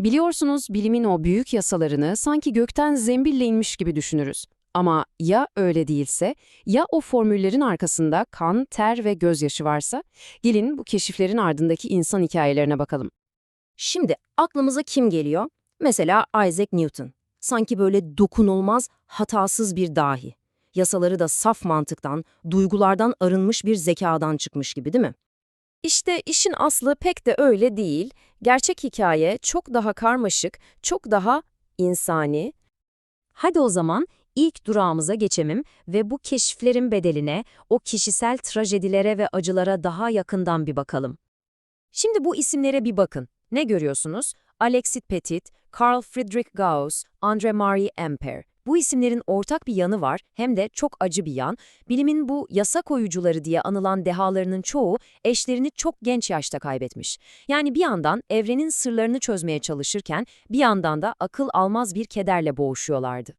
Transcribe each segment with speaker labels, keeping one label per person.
Speaker 1: Biliyorsunuz bilimin o büyük yasalarını sanki gökten zembille inmiş gibi düşünürüz. Ama ya öyle değilse, ya o formüllerin arkasında kan, ter ve gözyaşı varsa, gelin bu keşiflerin ardındaki insan hikayelerine bakalım.
Speaker 2: Şimdi aklımıza kim geliyor? Mesela Isaac Newton. Sanki böyle dokunulmaz, hatasız bir dahi. Yasaları da saf mantıktan, duygulardan arınmış bir zekadan çıkmış gibi değil mi?
Speaker 3: İşte işin aslı pek de öyle değil. Gerçek hikaye çok daha karmaşık, çok daha insani.
Speaker 2: Hadi o zaman ilk durağımıza geçelim ve bu keşiflerin bedeline, o kişisel trajedilere ve acılara daha yakından bir bakalım. Şimdi bu isimlere bir bakın. Ne görüyorsunuz? Alexis Petit, Carl Friedrich Gauss, André Marie Ampère. Bu isimlerin ortak bir yanı var, hem de çok acı bir yan. Bilimin bu yasa koyucuları diye anılan dehalarının çoğu eşlerini çok genç yaşta kaybetmiş. Yani bir yandan evrenin sırlarını çözmeye çalışırken bir yandan da akıl almaz bir kederle boğuşuyorlardı.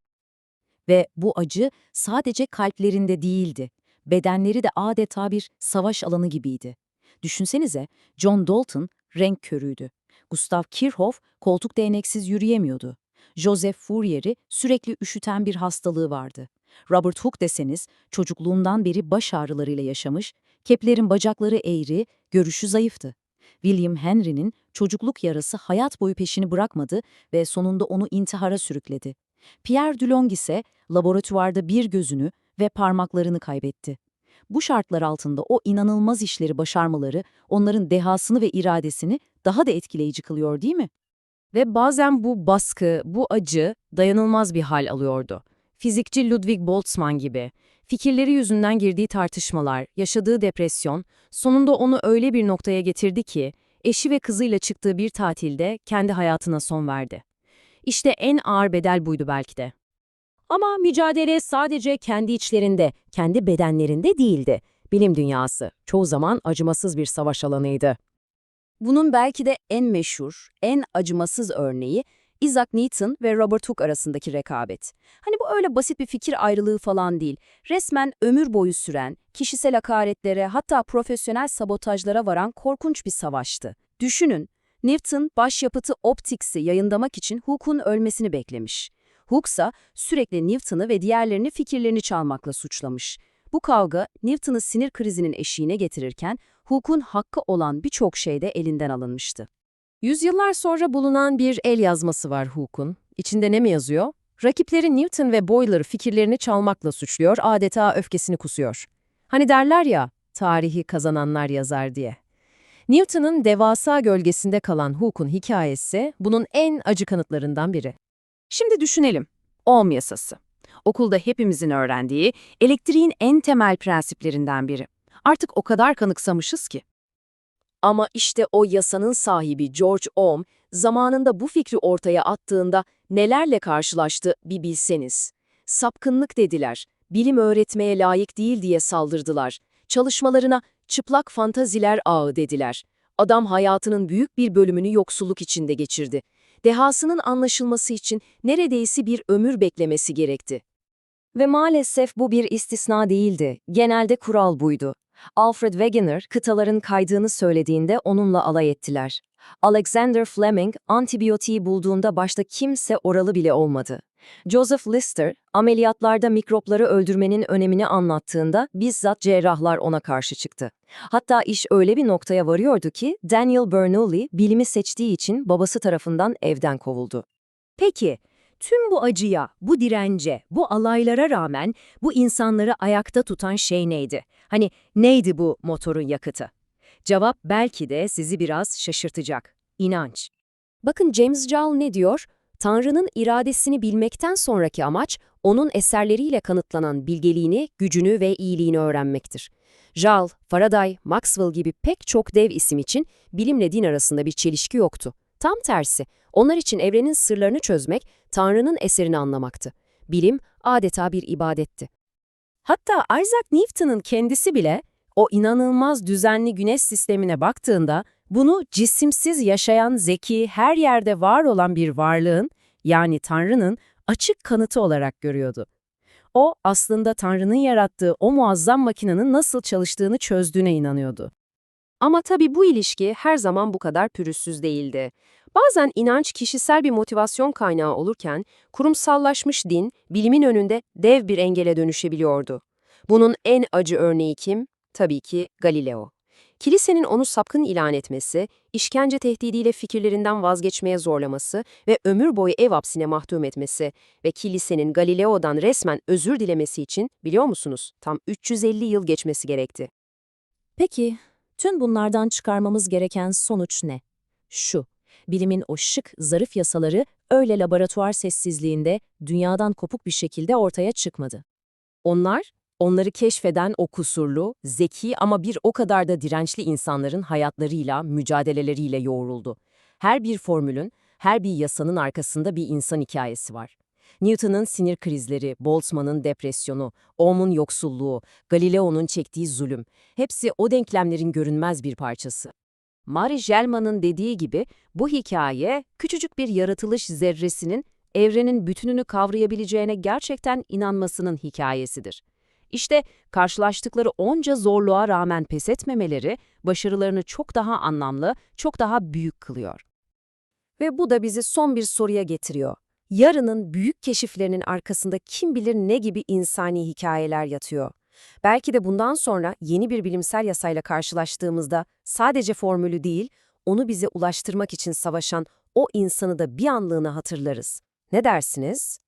Speaker 2: Ve bu acı sadece kalplerinde değildi. Bedenleri de adeta bir savaş alanı gibiydi. Düşünsenize, John Dalton renk körüydü. Gustav Kirchhoff koltuk değneksiz yürüyemiyordu. Joseph Fourier'i sürekli üşüten bir hastalığı vardı. Robert Hooke deseniz çocukluğundan beri baş ağrılarıyla yaşamış, Kepler'in bacakları eğri, görüşü zayıftı. William Henry'nin çocukluk yarası hayat boyu peşini bırakmadı ve sonunda onu intihara sürükledi. Pierre Dulong ise laboratuvarda bir gözünü ve parmaklarını kaybetti. Bu şartlar altında o inanılmaz işleri başarmaları onların dehasını ve iradesini daha da etkileyici kılıyor değil mi?
Speaker 3: Ve bazen bu baskı, bu acı dayanılmaz bir hal alıyordu. Fizikçi Ludwig Boltzmann gibi. Fikirleri yüzünden girdiği tartışmalar, yaşadığı depresyon, sonunda onu öyle bir noktaya getirdi ki, eşi ve kızıyla çıktığı bir tatilde kendi hayatına son verdi. İşte en ağır bedel buydu belki de. Ama mücadele sadece kendi içlerinde, kendi bedenlerinde değildi. Bilim dünyası çoğu zaman acımasız bir savaş alanıydı.
Speaker 2: Bunun belki de en meşhur, en acımasız örneği Isaac Newton ve Robert Hooke arasındaki rekabet. Hani bu öyle basit bir fikir ayrılığı falan değil. Resmen ömür boyu süren, kişisel hakaretlere hatta profesyonel sabotajlara varan korkunç bir savaştı. Düşünün, Newton başyapıtı Optics'i yayınlamak için Hooke'un ölmesini beklemiş. Hooke ise sürekli Newton'ı ve diğerlerini fikirlerini çalmakla suçlamış. Bu kavga Newton'ı sinir krizinin eşiğine getirirken Hooke'un hakkı olan birçok şey de elinden alınmıştı.
Speaker 3: Yüzyıllar sonra bulunan bir el yazması var Hooke'un. İçinde ne mi yazıyor? Rakipleri Newton ve Boyle'ı fikirlerini çalmakla suçluyor, adeta öfkesini kusuyor. Hani derler ya, tarihi kazananlar yazar diye. Newton'un devasa gölgesinde kalan Hooke'un hikayesi bunun en acı kanıtlarından biri. Şimdi düşünelim. Ohm yasası. Okulda hepimizin öğrendiği elektriğin en temel prensiplerinden biri. Artık o kadar kanıksamışız ki.
Speaker 2: Ama işte o yasanın sahibi George Ohm zamanında bu fikri ortaya attığında nelerle karşılaştı bir bilseniz. Sapkınlık dediler, bilim öğretmeye layık değil diye saldırdılar. Çalışmalarına çıplak fantaziler ağı dediler. Adam hayatının büyük bir bölümünü yoksulluk içinde geçirdi. Dehasının anlaşılması için neredeyse bir ömür beklemesi gerekti. Ve maalesef bu bir istisna değildi. Genelde kural buydu. Alfred Wegener kıtaların kaydığını söylediğinde onunla alay ettiler. Alexander Fleming antibiyotiği bulduğunda başta kimse oralı bile olmadı. Joseph Lister ameliyatlarda mikropları öldürmenin önemini anlattığında bizzat cerrahlar ona karşı çıktı. Hatta iş öyle bir noktaya varıyordu ki Daniel Bernoulli bilimi seçtiği için babası tarafından evden kovuldu. Peki, tüm bu acıya, bu dirence, bu alaylara rağmen bu insanları ayakta tutan şey neydi? Hani neydi bu motorun yakıtı? Cevap belki de sizi biraz şaşırtacak. İnanç. Bakın James Joule ne diyor? Tanrı'nın iradesini bilmekten sonraki amaç, onun eserleriyle kanıtlanan bilgeliğini, gücünü ve iyiliğini öğrenmektir. Joule, Faraday, Maxwell gibi pek çok dev isim için bilimle din arasında bir çelişki yoktu. Tam tersi, onlar için evrenin sırlarını çözmek, Tanrı'nın eserini anlamaktı. Bilim adeta bir ibadetti. Hatta Isaac Newton'un kendisi bile o inanılmaz düzenli güneş sistemine baktığında bunu cisimsiz yaşayan zeki, her yerde var olan bir varlığın, yani Tanrı'nın açık kanıtı olarak görüyordu. O aslında Tanrı'nın yarattığı o muazzam makinenin nasıl çalıştığını çözdüğüne inanıyordu. Ama tabii bu ilişki her zaman bu kadar pürüzsüz değildi. Bazen inanç kişisel bir motivasyon kaynağı olurken, kurumsallaşmış din, bilimin önünde dev bir engele dönüşebiliyordu. Bunun en acı örneği kim? Tabii ki Galileo. Kilisenin onu sapkın ilan etmesi, işkence tehdidiyle fikirlerinden vazgeçmeye zorlaması ve ömür boyu ev hapsine mahkum etmesi ve kilisenin Galileo'dan resmen özür dilemesi için biliyor musunuz tam 350 yıl geçmesi gerekti.
Speaker 4: Peki, tüm bunlardan çıkarmamız gereken sonuç ne? Şu, bilimin o şık, zarif yasaları öyle laboratuvar sessizliğinde dünyadan kopuk bir şekilde ortaya çıkmadı.
Speaker 2: Onlar, onları keşfeden o kusurlu, zeki ama bir o kadar da dirençli insanların hayatlarıyla, mücadeleleriyle yoğruldu. Her bir formülün, her bir yasanın arkasında bir insan hikayesi var. Newton'un sinir krizleri, Boltzmann'ın depresyonu, Ohm'un yoksulluğu, Galileo'nun çektiği zulüm, hepsi o denklemlerin görünmez bir parçası. Marie Gelman'ın dediği gibi bu hikaye küçücük bir yaratılış zerresinin evrenin bütününü kavrayabileceğine gerçekten inanmasının hikayesidir. İşte karşılaştıkları onca zorluğa rağmen pes etmemeleri başarılarını çok daha anlamlı, çok daha büyük kılıyor. Ve bu da bizi son bir soruya getiriyor. Yarının büyük keşiflerinin arkasında kim bilir ne gibi insani hikayeler yatıyor? Belki de bundan sonra yeni bir bilimsel yasayla karşılaştığımızda sadece formülü değil, onu bize ulaştırmak için savaşan o insanı da bir anlığına hatırlarız. Ne dersiniz?